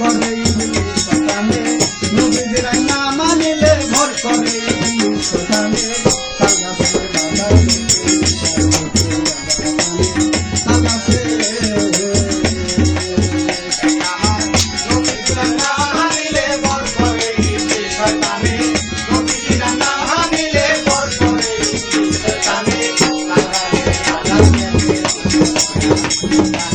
করে ইবলিশ শয়তানে নবীরা না মানিলে ভর করে ইবলিশ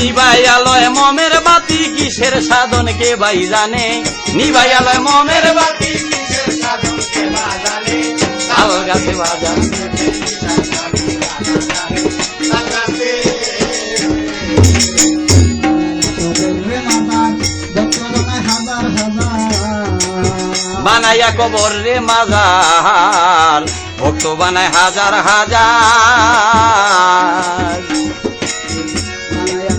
নিবাইয়ালয় মমের বাতি, কিসের সাধন কে ভাই জানে? নিবাইয়ালয় মমের বাতি, কিসের সাধন কে বা জানে? তাল গাছে বাজার বানাইয়া কবর রে মাজার ভক্ত বানায় হাজার হাজার। বানায়া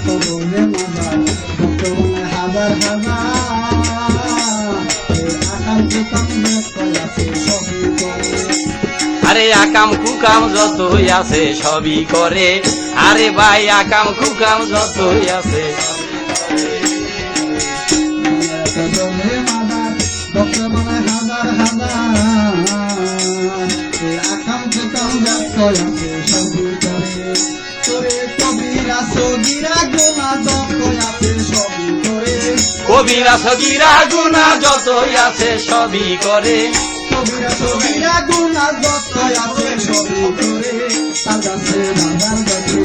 আরে আকাম কুকাম যতই আছে সবই করে। আরে ভাই আকাম কুকাম যতই আছে করে কবিরা সগিরা গোনা কয় আছে সবই করে। কবিরা সগিরা গুনা যতই আছে সবই করে। কবিরা সবিরা গুনা কয় আছে সবই করে তার কাছে বাজার গেছে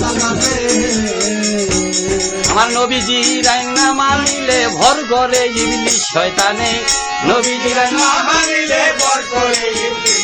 তার কাছে আমার নবীজি রান্না মানিলে ভর করে ইবলিশ শয়তানে। নবীজি রান্না মানিলে ভর করে ইবলিশ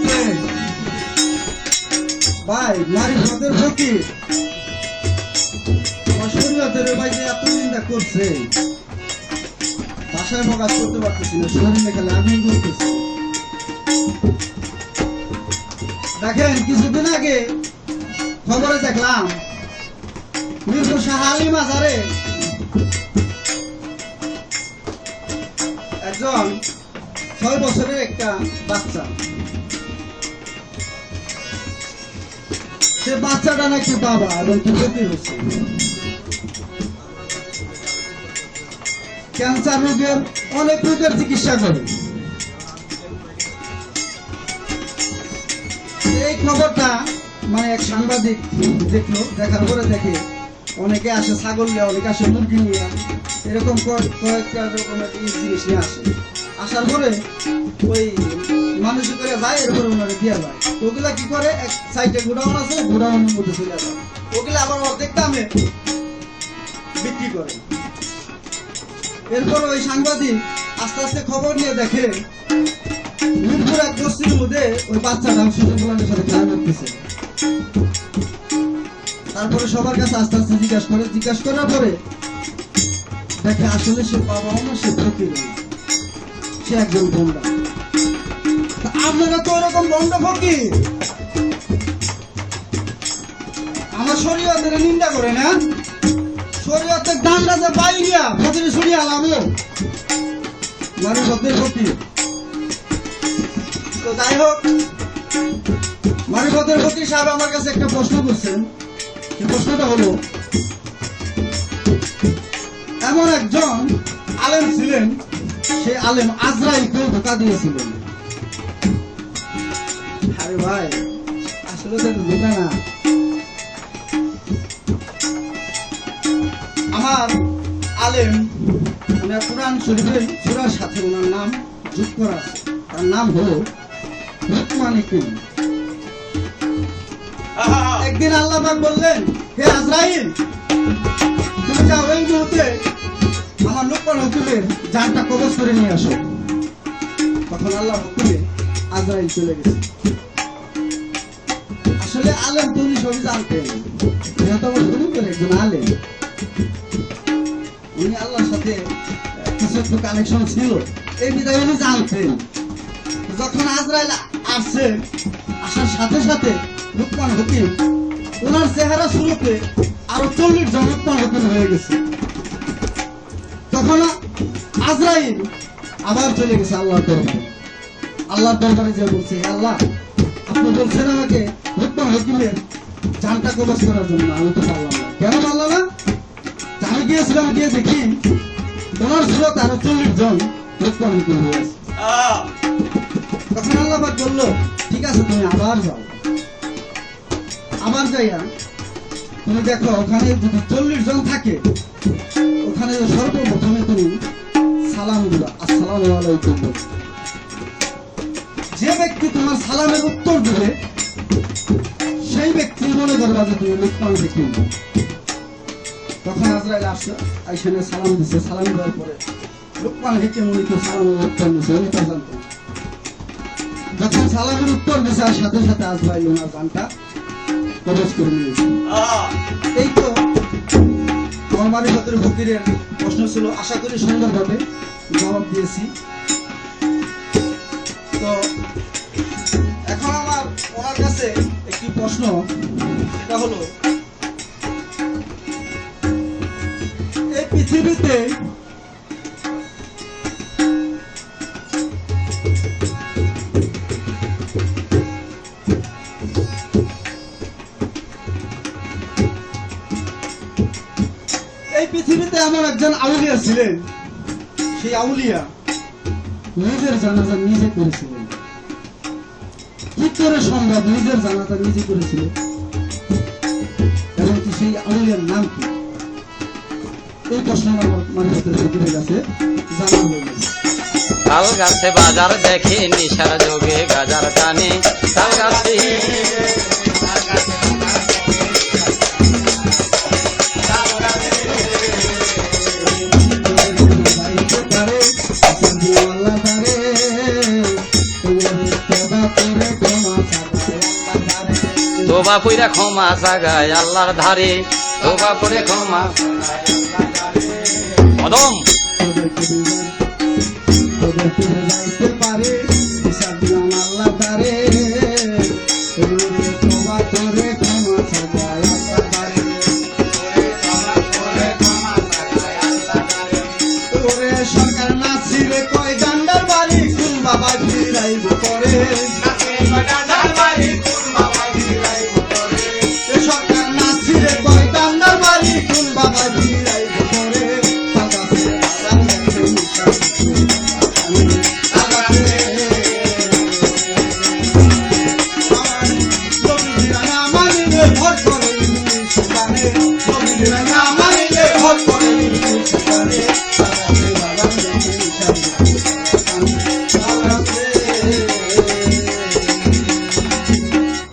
ভাই, নারী ফকির শরীয়তের ভাই যে এত নিন্দা করছে। ভাষায় প্রকাশ করতে পারতেছি না করতেছি দেখেন, কিছুদিন আগে খবরে দেখলাম মিরপুর শাহ আলী মাজারে একজন ছয় বছরের একটা বাচ্চা। সে বাচ্চাটা নাকি বাবা, এবং ক্ষতি হচ্ছে? ক্যান্সার রোগের অনেক রোগের চিকিৎসা করে। এই খবরটা মানে এক সাংবাদিক দেখল, দেখার পরে দেখে অনেকে আসে ছাগল নিয়ে, অনেকে আসে মুরগি নিয়ে, এরকম কয়েকটা রকমের জিনিস নিয়ে আসে। আসার পরে ওই মানুষ করে যায়, এরপরে ওনারা দিয়ে যায়। ওগুলা কি করে? এক সাইডে গোডাউন আছে, গোডাউনের মধ্যে চলে যায়। ওগুলা আবার অর্ধেক দামে বিক্রি করে। এরপর ওই সাংবাদিক আস্তে আস্তে খবর নিয়ে দেখে মিরপুর এক বস্তির মধ্যে ওই বাচ্চাটা সুযোগ সাথে খেলা করতেছে। তারপরে সবার কাছে আস্তে আস্তে জিজ্ঞাসা করে। জিজ্ঞাসা করার পরে দেখে আসলে সে বাবা না সে ফকির। সে একজন বন্ডা তা আপনারা তো ওরকম বন্ড ফকির। আমার শরীয়তের নিন্দা করে না শরীয়তের ডান্ডা যে বাইরিয়া ফকির শুনিয়া লাভ মানে সত্যি। ফকির তো যাই হোক, মারিফতের ফকির সাহেব আমার কাছে একটা প্রশ্ন করছেন। প্রশ্নটা হলো, এমন একজন আলেম ছিলেন সেই আলেম আজরাইলকেও ধোকা দিয়েছিলেন আরে ভাই আসলে তো ধোকা না। আমার আলেম মানে কোরআন শরীফের সাথে ওনার নাম যোগ করা আছে। তার নাম হলো লুকমান ইকিম একদিন আল্লাহ বললেন হে আজরাইল তুমি যাও এই মুহূর্তে আমার লোকমান হুকুমের জানটা কবজ করে নিয়ে আসো। তখন আল্লাহ হুকুমে আজরাইল চলে গেছে। আসলে আলেম তুমি সবই জানতেন কিছু কানেকশন ছিল। এই বিধায় উনি জানতেন। যখন আজরাইল আসার সাথে সাথে লুকমান হকিম ওনার চেহারা শুরুতে আরও চল্লিশ জন হয়ে গেছে। তখন আজরাইল আবার চলে গেছে আল্লাহর দরবারে। আল্লাহর দরবারে যে বলছে আল্লাহ, আপনি বলছেন আমাকে লুকমান হকিমের জানটা কবজ করার জন্য, আমি তো পারলাম না। কেন পারলাম না? আমি গিয়েছিলাম গিয়ে দেখি ওনার সুরত আরও চল্লিশ জন লুকমান হকিম হয়ে তখন আল্লাহ বলল, ঠিক আছে, তুমি আবার যাও। আবার যাইয়া তুমি দেখো, ওখানে যদি চল্লিশ জন থাকে ওখানে সর্বপ্রথমে তুমি সালাম দিবা আসসালামু আলাইকুম যে ব্যক্তি তোমার সালামের উত্তর দেবে সেই ব্যক্তি মনে করবা যে তুমি লুকমান দেখি। তখন আজরাইল আসছে আইসানে সালাম দিছে। সালাম দেওয়ার পরে লুকমান হেকে উনি তো সালামের উত্তর দিছে উনি তো জানতেন যখন সালামের উত্তর দিছে আর সাথে সাথে আজরাইল ওনার গানটা প্রবেশ করে নিয়েছে। এই তো আমার মারিফতের ফকিরের প্রশ্ন ছিল, আশা করি সুন্দরভাবে জবাব দিয়েছি। তো এখন আমার ওনার কাছে একটি প্রশ্ন, এটা হলো, এই পৃথিবীতে পৃথিবীতে আমার একজন আউলিয়া ছিলেন, সেই আউলিয়া নিজের জানাজা নিজে করেছিলেন। কি করে সম্ভব নিজের জানাজা নিজে করেছিলেন? এবং সেই আউলিয়ার নাম কি? এই প্রশ্ন আমার মানুষের ফকিরের কাছে জানা হয়ে গেছে বাজার দেখে নিশার যোগে গাজার টানে গাছে তোবা পুইরা ক্ষমা জাগায় আল্লাহর ধারে। তোবা পরে ক্ষমা। কদম। পারে?